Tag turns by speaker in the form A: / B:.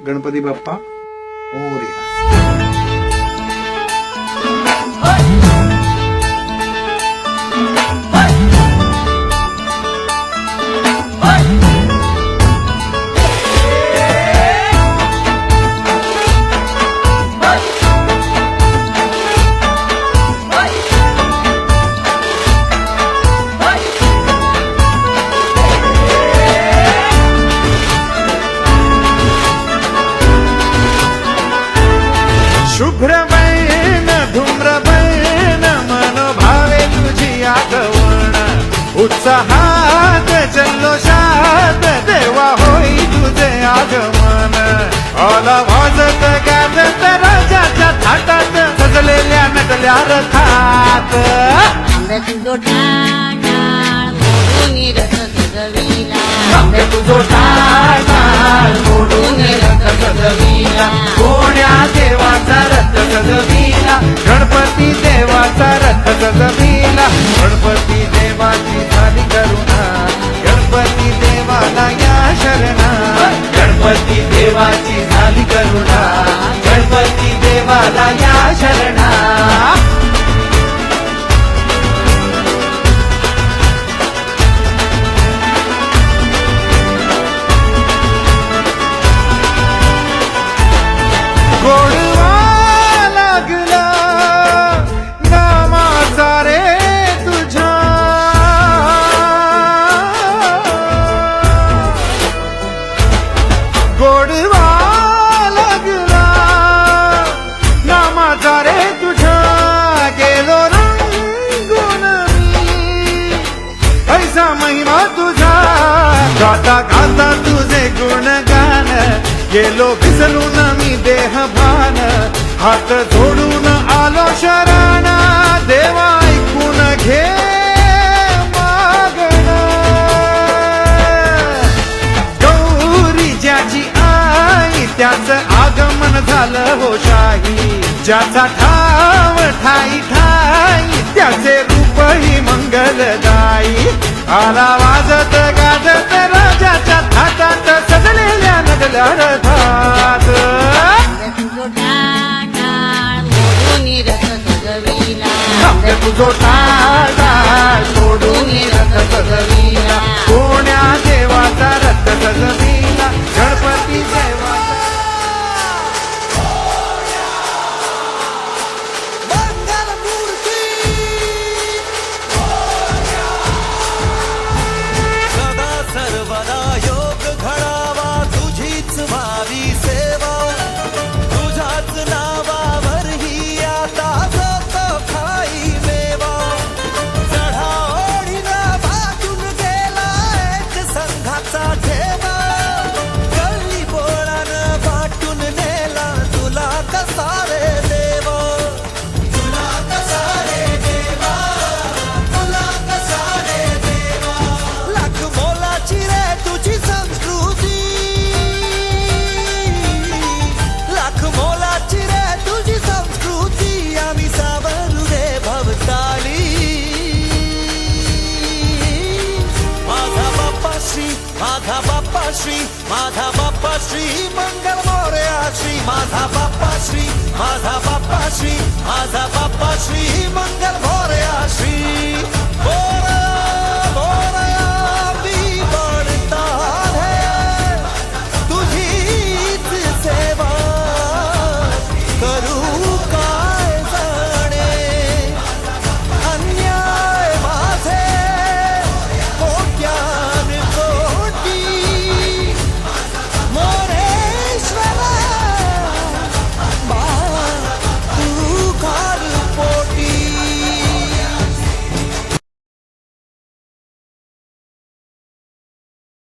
A: गणपती बाप्पा. हो मोरया उत्साहात जल्लोषात देवा होई तुझे आगमन. आला वाजत गाजत राजाच्या थाटात सजलेल्या नटल्या रथात.
B: आंब्याची जोटा टाळ मोडून रथ सजविला.
A: आंबे तुझो टाळ टाळ मोडून रथ सजविला. कोण्या देवाचा रथ सजविला? गणपती देवाचा रथ सजविला. करुणा गणपती देवाला या शरणा. गेलो विसरून मी देह भान. हात जोडून आलो शरण. देवा ऐकून घे मागण. गौरी ज्याची आई त्याचं आगमन झालं हो शाही. ज्याचा ठाव ठाई ठाई त्याचे रूपही मंगलदायी. आला वाजत गाजत राजाच्या नगल्या रथात तुझो टाळ
C: श्री माझा बाप्पा श्री मंगल मोरया श्री माझा